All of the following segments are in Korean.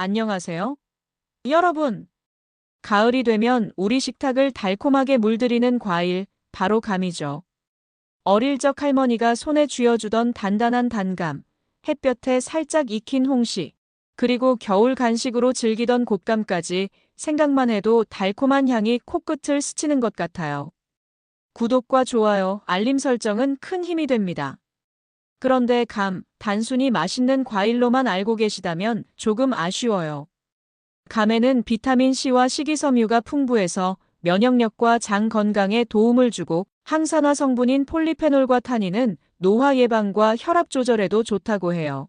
안녕하세요. 여러분. 가을이 되면 우리 식탁을 달콤하게 물들이는 과일, 바로 감이죠. 어릴 적 할머니가 손에 쥐어주던 단단한 단감, 햇볕에 살짝 익힌 홍시, 그리고 겨울 간식으로 즐기던 곶감까지 생각만 해도 달콤한 향이 코끝을 스치는 것 같아요. 구독과 좋아요, 알림 설정은 큰 힘이 됩니다. 그런데 감, 단순히 맛있는 과일로만 알고 계시다면 조금 아쉬워요. 감에는 비타민C와 식이섬유가 풍부해서 면역력과 장 건강에 도움을 주고 항산화 성분인 폴리페놀과 타닌은 노화 예방과 혈압 조절에도 좋다고 해요.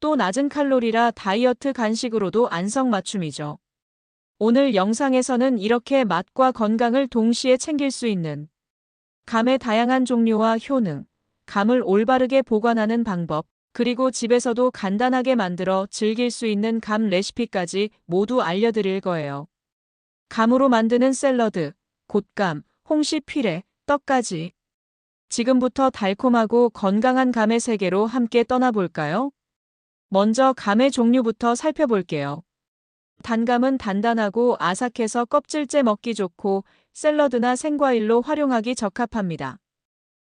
또 낮은 칼로리라 다이어트 간식으로도 안성맞춤이죠. 오늘 영상에서는 이렇게 맛과 건강을 동시에 챙길 수 있는 감의 다양한 종류와 효능, 감을 올바르게 보관하는 방법, 그리고 집에서도 간단하게 만들어 즐길 수 있는 감 레시피까지 모두 알려드릴 거예요. 감으로 만드는 샐러드, 곶감, 홍시 피레, 떡까지. 지금부터 달콤하고 건강한 감의 세계로 함께 떠나볼까요? 먼저 감의 종류부터 살펴볼게요. 단감은 단단하고 아삭해서 껍질째 먹기 좋고 샐러드나 생과일로 활용하기 적합합니다.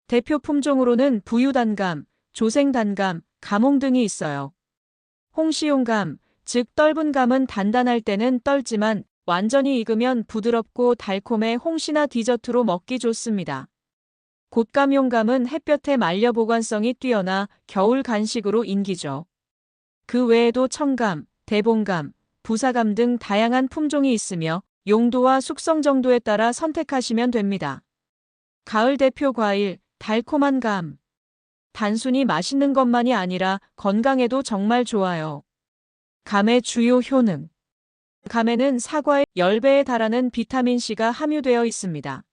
대표 품종으로는 부유단감, 조생단감, 감홍 등이 있어요. 홍시용감, 즉 떫은 감은 단단할 때는 떨지만 완전히 익으면 부드럽고 달콤해 홍시나 디저트로 먹기 좋습니다. 곶감용감은 햇볕에 말려 보관성이 뛰어나 겨울 간식으로 인기죠. 그 외에도 청감, 대봉감, 부사감 등 다양한 품종이 있으며 용도와 숙성 정도에 따라 선택하시면 됩니다. 가을 대표 과일, 달콤한 감. 단순히 맛있는 것만이 아니라 건강에도 정말 좋아요. 감의 주요 효능. 감에는 사과의 10배에 달하는 비타민C가 함유되어 있습니다.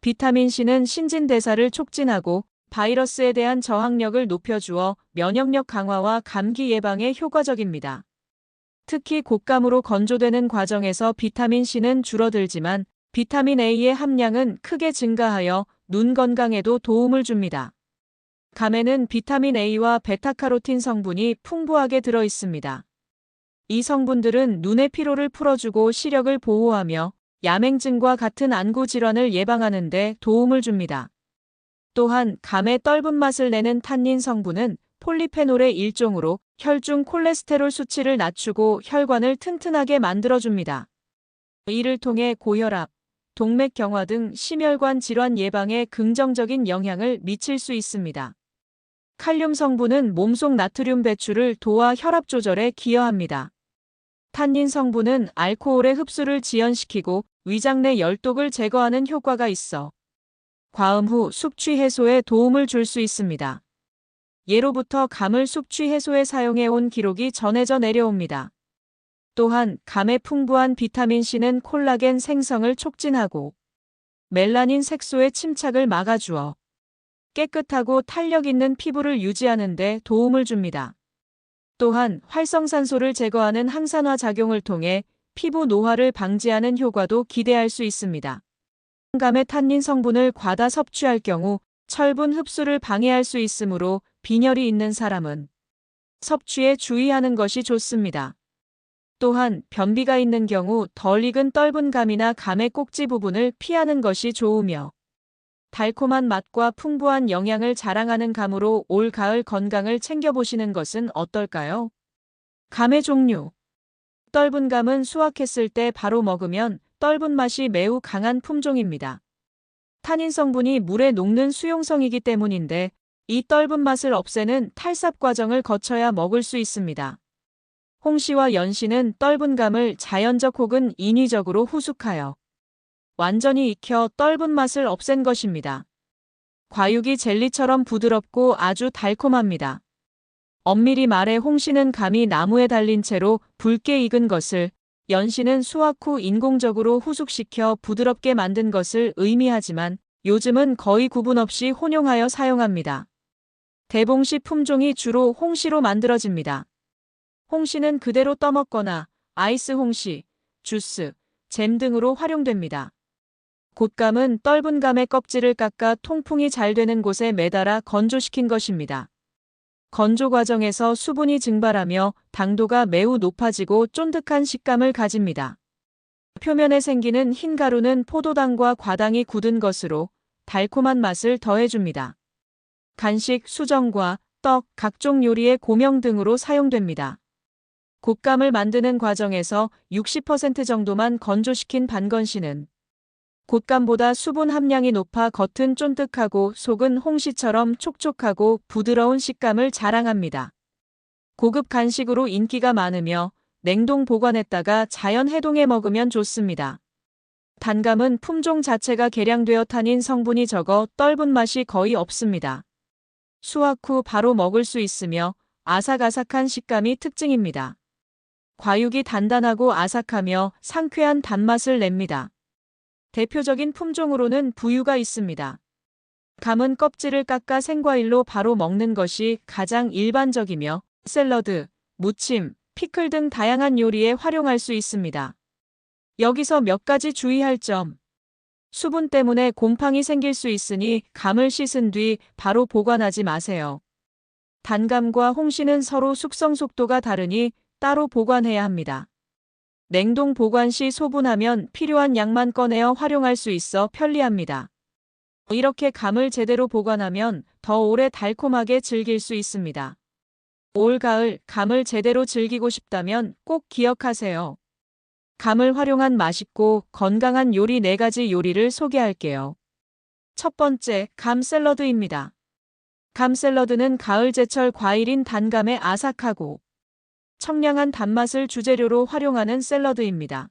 비타민C는 신진대사를 촉진하고 바이러스에 대한 저항력을 높여주어 면역력 강화와 감기 예방에 효과적입니다. 특히 곶감으로 건조되는 과정에서 비타민C는 줄어들지만 비타민 A의 함량은 크게 증가하여 눈 건강에도 도움을 줍니다. 감에는 비타민 A와 베타카로틴 성분이 풍부하게 들어 있습니다. 이 성분들은 눈의 피로를 풀어주고 시력을 보호하며 야맹증과 같은 안구 질환을 예방하는 데 도움을 줍니다. 또한 감의 떫은 맛을 내는 탄닌 성분은 폴리페놀의 일종으로 혈중 콜레스테롤 수치를 낮추고 혈관을 튼튼하게 만들어줍니다. 이를 통해 고혈압, 동맥 경화 등 심혈관 질환 예방에 긍정적인 영향을 미칠 수 있습니다. 칼륨 성분은 몸속 나트륨 배출을 도와 혈압 조절에 기여합니다. 탄닌 성분은 알코올의 흡수를 지연시키고 위장 내 열독을 제거하는 효과가 있어 과음 후 숙취 해소에 도움을 줄 수 있습니다. 예로부터 감을 숙취 해소에 사용해 온 기록이 전해져 내려옵니다. 또한 감의 풍부한 비타민C는 콜라겐 생성을 촉진하고 멜라닌 색소의 침착을 막아주어 깨끗하고 탄력 있는 피부를 유지하는 데 도움을 줍니다. 또한 활성산소를 제거하는 항산화 작용을 통해 피부 노화를 방지하는 효과도 기대할 수 있습니다. 감의 탄닌 성분을 과다 섭취할 경우 철분 흡수를 방해할 수 있으므로 빈혈이 있는 사람은 섭취에 주의하는 것이 좋습니다. 또한 변비가 있는 경우 덜 익은 떫은 감이나 감의 꼭지 부분을 피하는 것이 좋으며 달콤한 맛과 풍부한 영양을 자랑하는 감으로 올 가을 건강을 챙겨보시는 것은 어떨까요? 감의 종류 떫은 감은 수확했을 때 바로 먹으면 떫은 맛이 매우 강한 품종입니다. 탄닌 성분이 물에 녹는 수용성이기 때문인데 이 떫은 맛을 없애는 탈삽 과정을 거쳐야 먹을 수 있습니다. 홍시와 연시는 떫은 감을 자연적 혹은 인위적으로 후숙하여 완전히 익혀 떫은 맛을 없앤 것입니다. 과육이 젤리처럼 부드럽고 아주 달콤합니다. 엄밀히 말해 홍시는 감이 나무에 달린 채로 붉게 익은 것을 연시는 수확 후 인공적으로 후숙시켜 부드럽게 만든 것을 의미하지만 요즘은 거의 구분 없이 혼용하여 사용합니다. 대봉시 품종이 주로 홍시로 만들어집니다. 홍시는 그대로 떠먹거나 아이스 홍시, 주스, 잼 등으로 활용됩니다. 곶감은 떫은 감의 껍질을 깎아 통풍이 잘 되는 곳에 매달아 건조시킨 것입니다. 건조 과정에서 수분이 증발하며 당도가 매우 높아지고 쫀득한 식감을 가집니다. 표면에 생기는 흰 가루는 포도당과 과당이 굳은 것으로 달콤한 맛을 더해줍니다. 간식, 수정과 떡, 각종 요리의 고명 등으로 사용됩니다. 곶감을 만드는 과정에서 60% 정도만 건조시킨 반건씨는 곶감보다 수분 함량이 높아 겉은 쫀득하고 속은 홍시처럼 촉촉하고 부드러운 식감을 자랑합니다. 고급 간식으로 인기가 많으며 냉동 보관했다가 자연 해동해 먹으면 좋습니다. 단감은 품종 자체가 개량되어 타닌 성분이 적어 떫은 맛이 거의 없습니다. 수확 후 바로 먹을 수 있으며 아삭아삭한 식감이 특징입니다. 과육이 단단하고 아삭하며 상쾌한 단맛을 냅니다. 대표적인 품종으로는 부유가 있습니다. 감은 껍질을 깎아 생과일로 바로 먹는 것이 가장 일반적이며 샐러드, 무침, 피클 등 다양한 요리에 활용할 수 있습니다. 여기서 몇 가지 주의할 점. 수분 때문에 곰팡이 생길 수 있으니 감을 씻은 뒤 바로 보관하지 마세요. 단감과 홍시는 서로 숙성 속도가 다르니 따로 보관해야 합니다. 냉동 보관 시 소분하면 필요한 양만 꺼내어 활용할 수 있어 편리합니다. 이렇게 감을 제대로 보관하면 더 오래 달콤하게 즐길 수 있습니다. 올 가을 감을 제대로 즐기고 싶다면 꼭 기억하세요. 감을 활용한 맛있고 건강한 요리 4가지 요리를 소개할게요. 첫 번째, 감 샐러드입니다. 감 샐러드는 가을 제철 과일인 단감의 아삭하고 청량한 단맛을 주재료로 활용하는 샐러드입니다.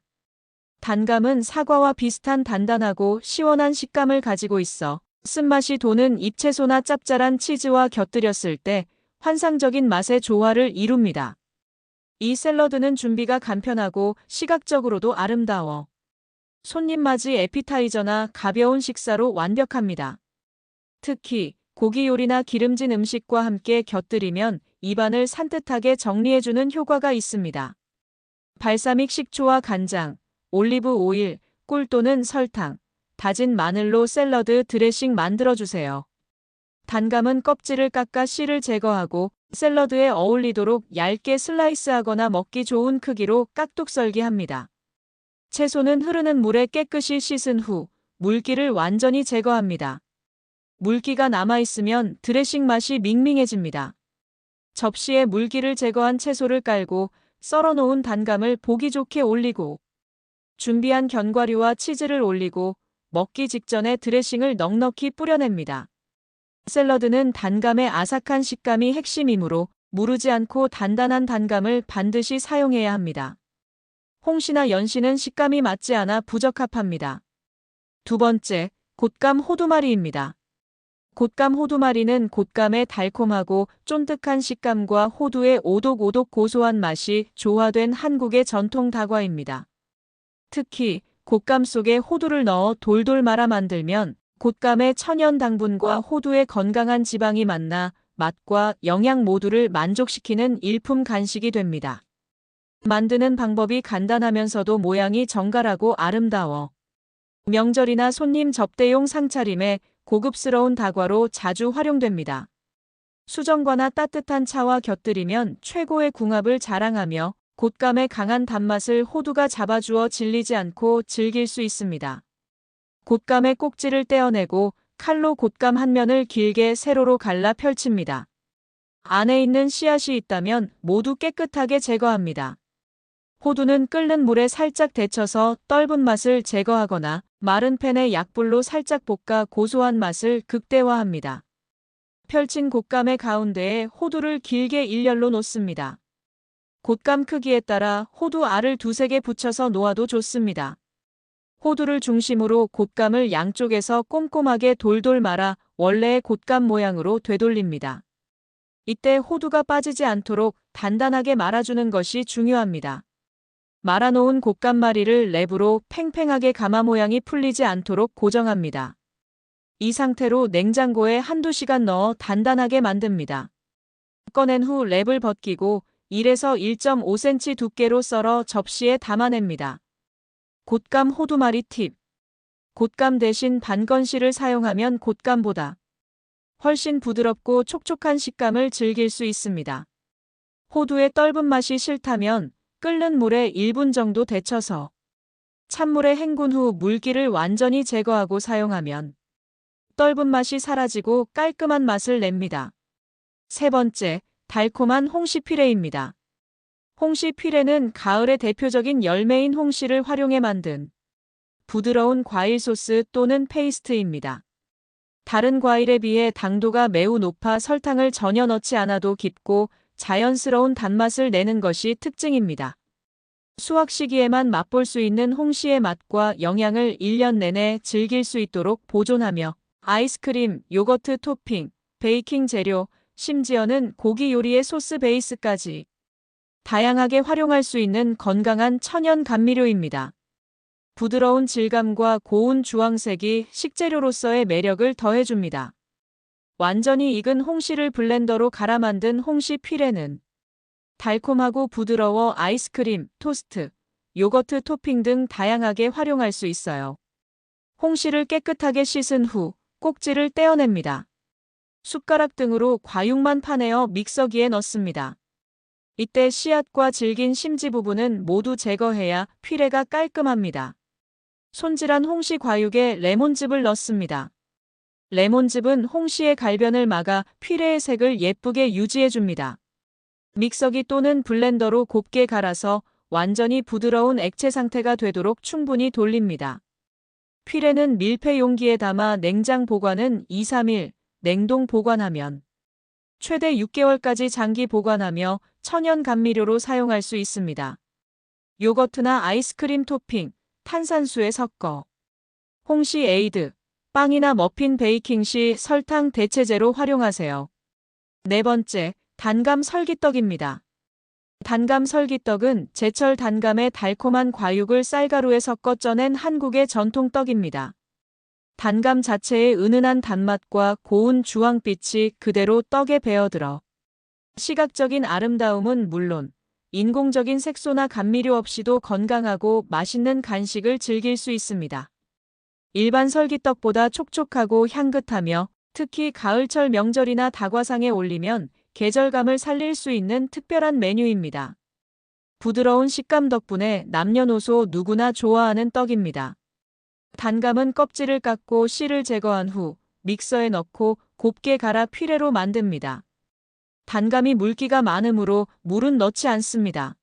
단감은 사과와 비슷한 단단하고 시원한 식감을 가지고 있어 쓴맛이 도는 잎채소나 짭짤한 치즈와 곁들였을 때 환상적인 맛의 조화를 이룹니다. 이 샐러드는 준비가 간편하고 시각적으로도 아름다워 손님 맞이 에피타이저나 가벼운 식사로 완벽합니다. 특히 고기 요리나 기름진 음식과 함께 곁들이면 입안을 산뜻하게 정리해주는 효과가 있습니다. 발사믹 식초와 간장, 올리브 오일, 꿀 또는 설탕, 다진 마늘로 샐러드 드레싱 만들어주세요. 단감은 껍질을 깎아 씨를 제거하고 샐러드에 어울리도록 얇게 슬라이스하거나 먹기 좋은 크기로 깍둑 썰기합니다. 채소는 흐르는 물에 깨끗이 씻은 후 물기를 완전히 제거합니다. 물기가 남아있으면 드레싱 맛이 밍밍해집니다. 접시에 물기를 제거한 채소를 깔고 썰어 놓은 단감을 보기 좋게 올리고 준비한 견과류와 치즈를 올리고 먹기 직전에 드레싱을 넉넉히 뿌려냅니다. 샐러드는 단감의 아삭한 식감이 핵심이므로 무르지 않고 단단한 단감을 반드시 사용해야 합니다. 홍시나 연시는 식감이 맞지 않아 부적합합니다. 두 번째, 곶감 호두마리입니다. 곶감 호두마리는 곶감의 달콤하고 쫀득한 식감과 호두의 오독오독 고소한 맛이 조화된 한국의 전통 다과입니다. 특히 곶감 속에 호두를 넣어 돌돌 말아 만들면 곶감의 천연 당분과 호두의 건강한 지방이 만나 맛과 영양 모두를 만족시키는 일품 간식이 됩니다. 만드는 방법이 간단하면서도 모양이 정갈하고 아름다워 명절이나 손님 접대용 상차림에 고급스러운 다과로 자주 활용됩니다. 수정과나 따뜻한 차와 곁들이면 최고의 궁합을 자랑하며 곶감의 강한 단맛을 호두가 잡아주어 질리지 않고 즐길 수 있습니다. 곶감의 꼭지를 떼어내고 칼로 곶감 한 면을 길게 세로로 갈라 펼칩니다. 안에 있는 씨앗이 있다면 모두 깨끗하게 제거합니다. 호두는 끓는 물에 살짝 데쳐서 떫은 맛을 제거하거나 마른 팬에 약불로 살짝 볶아 고소한 맛을 극대화합니다. 펼친 곶감의 가운데에 호두를 길게 일렬로 놓습니다. 곶감 크기에 따라 호두 알을 두세 개 붙여서 놓아도 좋습니다. 호두를 중심으로 곶감을 양쪽에서 꼼꼼하게 돌돌 말아 원래의 곶감 모양으로 되돌립니다. 이때 호두가 빠지지 않도록 단단하게 말아주는 것이 중요합니다. 말아놓은 곶감마리를 랩으로 팽팽하게 가마 모양이 풀리지 않도록 고정합니다. 이 상태로 냉장고에 한두 시간 넣어 단단하게 만듭니다. 꺼낸 후 랩을 벗기고 1에서 1.5cm 두께로 썰어 접시에 담아냅니다. 곶감 호두마리 팁. 곶감 대신 반건씨를 사용하면 곶감보다 훨씬 부드럽고 촉촉한 식감을 즐길 수 있습니다. 호두의 떫은 맛이 싫다면 끓는 물에 1분 정도 데쳐서 찬물에 헹군 후 물기를 완전히 제거하고 사용하면 떫은 맛이 사라지고 깔끔한 맛을 냅니다. 세 번째, 달콤한 홍시 피레입니다. 홍시 피레는 가을의 대표적인 열매인 홍시를 활용해 만든 부드러운 과일 소스 또는 페이스트입니다. 다른 과일에 비해 당도가 매우 높아 설탕을 전혀 넣지 않아도 깊고 자연스러운 단맛을 내는 것이 특징입니다. 수확 시기에만 맛볼 수 있는 홍시의 맛과 영양을 1년 내내 즐길 수 있도록 보존하며 아이스크림, 요거트 토핑, 베이킹 재료, 심지어는 고기 요리의 소스 베이스까지 다양하게 활용할 수 있는 건강한 천연 감미료입니다. 부드러운 질감과 고운 주황색이 식재료로서의 매력을 더해줍니다. 완전히 익은 홍시를 블렌더로 갈아 만든 홍시 피레는 달콤하고 부드러워 아이스크림, 토스트, 요거트 토핑 등 다양하게 활용할 수 있어요. 홍시를 깨끗하게 씻은 후 꼭지를 떼어냅니다. 숟가락 등으로 과육만 파내어 믹서기에 넣습니다. 이때 씨앗과 질긴 심지 부분은 모두 제거해야 피레가 깔끔합니다. 손질한 홍시 과육에 레몬즙을 넣습니다. 레몬즙은 홍시의 갈변을 막아 피레의 색을 예쁘게 유지해줍니다. 믹서기 또는 블렌더로 곱게 갈아서 완전히 부드러운 액체 상태가 되도록 충분히 돌립니다. 피레는 밀폐 용기에 담아 냉장 보관은 2, 3일, 냉동 보관하면 최대 6개월까지 장기 보관하며 천연 감미료로 사용할 수 있습니다. 요거트나 아이스크림 토핑, 탄산수에 섞어 홍시 에이드, 빵이나 머핀 베이킹 시 설탕 대체제로 활용하세요. 네 번째, 단감 설기떡입니다. 단감 설기떡은 제철 단감의 달콤한 과육을 쌀가루에 섞어 쪄낸 한국의 전통떡입니다. 단감 자체의 은은한 단맛과 고운 주황빛이 그대로 떡에 배어들어 시각적인 아름다움은 물론 인공적인 색소나 감미료 없이도 건강하고 맛있는 간식을 즐길 수 있습니다. 일반 설기떡보다 촉촉하고 향긋하며 특히 가을철 명절이나 다과상에 올리면 계절감을 살릴 수 있는 특별한 메뉴입니다. 부드러운 식감 덕분에 남녀노소 누구나 좋아하는 떡입니다. 단감은 껍질을 깎고 씨를 제거한 후 믹서에 넣고 곱게 갈아 피레로 만듭니다. 단감이 물기가 많으므로 물은 넣지 않습니다.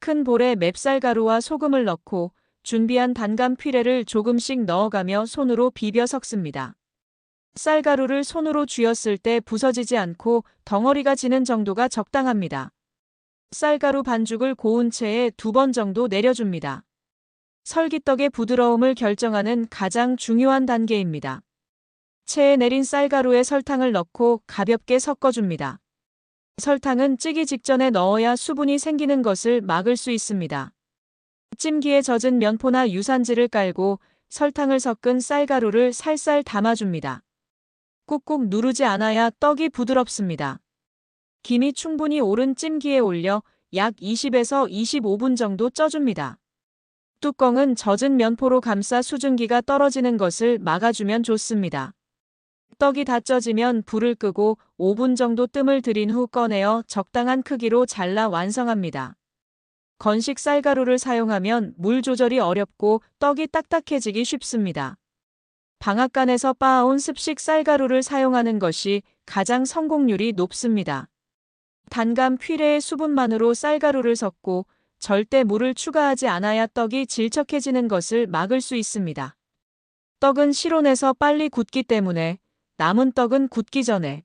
큰 볼에 맵쌀가루와 소금을 넣고 준비한 단감 피레를 조금씩 넣어가며 손으로 비벼 섞습니다. 쌀가루를 손으로 쥐었을 때 부서지지 않고 덩어리가 지는 정도가 적당합니다. 쌀가루 반죽을 고운 채에 두 번 정도 내려줍니다. 설기떡의 부드러움을 결정하는 가장 중요한 단계입니다. 체에 내린 쌀가루에 설탕을 넣고 가볍게 섞어줍니다. 설탕은 찌기 직전에 넣어야 수분이 생기는 것을 막을 수 있습니다. 찜기에 젖은 면포나 유산지를 깔고 설탕을 섞은 쌀가루를 살살 담아줍니다. 꾹꾹 누르지 않아야 떡이 부드럽습니다. 김이 충분히 오른 찜기에 올려 약 20에서 25분 정도 쪄줍니다. 뚜껑은 젖은 면포로 감싸 수증기가 떨어지는 것을 막아주면 좋습니다. 떡이 다 쪄지면 불을 끄고 5분 정도 뜸을 들인 후 꺼내어 적당한 크기로 잘라 완성합니다. 건식 쌀가루를 사용하면 물 조절이 어렵고 떡이 딱딱해지기 쉽습니다. 방앗간에서 빻아온 습식 쌀가루를 사용하는 것이 가장 성공률이 높습니다. 단감 퀴레의 수분만으로 쌀가루를 섞고 절대 물을 추가하지 않아야 떡이 질척해지는 것을 막을 수 있습니다. 떡은 실온에서 빨리 굳기 때문에 남은 떡은 굳기 전에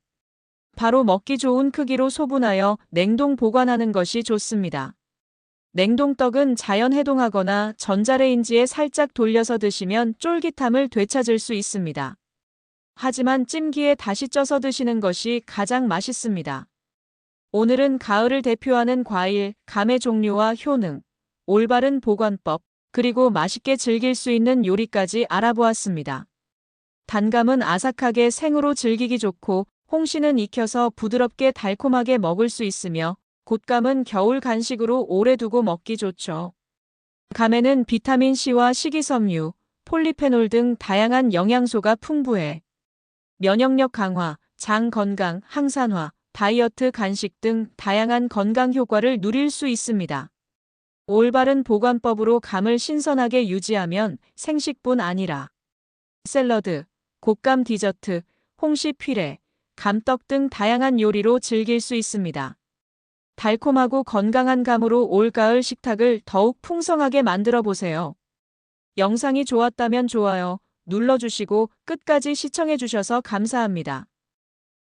바로 먹기 좋은 크기로 소분하여 냉동 보관하는 것이 좋습니다. 냉동떡은 자연 해동하거나 전자레인지에 살짝 돌려서 드시면 쫄깃함을 되찾을 수 있습니다. 하지만 찜기에 다시 쪄서 드시는 것이 가장 맛있습니다. 오늘은 가을을 대표하는 과일, 감의 종류와 효능, 올바른 보관법, 그리고 맛있게 즐길 수 있는 요리까지 알아보았습니다. 단감은 아삭하게 생으로 즐기기 좋고 홍시는 익혀서 부드럽게 달콤하게 먹을 수 있으며 곶감은 겨울 간식으로 오래 두고 먹기 좋죠. 감에는 비타민C와 식이섬유, 폴리페놀 등 다양한 영양소가 풍부해 면역력 강화, 장 건강, 항산화, 다이어트 간식 등 다양한 건강 효과를 누릴 수 있습니다. 올바른 보관법으로 감을 신선하게 유지하면 생식뿐 아니라 샐러드, 곶감 디저트, 홍시 퓨레, 감떡 등 다양한 요리로 즐길 수 있습니다. 달콤하고 건강한 감으로 올가을 식탁을 더욱 풍성하게 만들어 보세요. 영상이 좋았다면 좋아요 눌러주시고 끝까지 시청해 주셔서 감사합니다.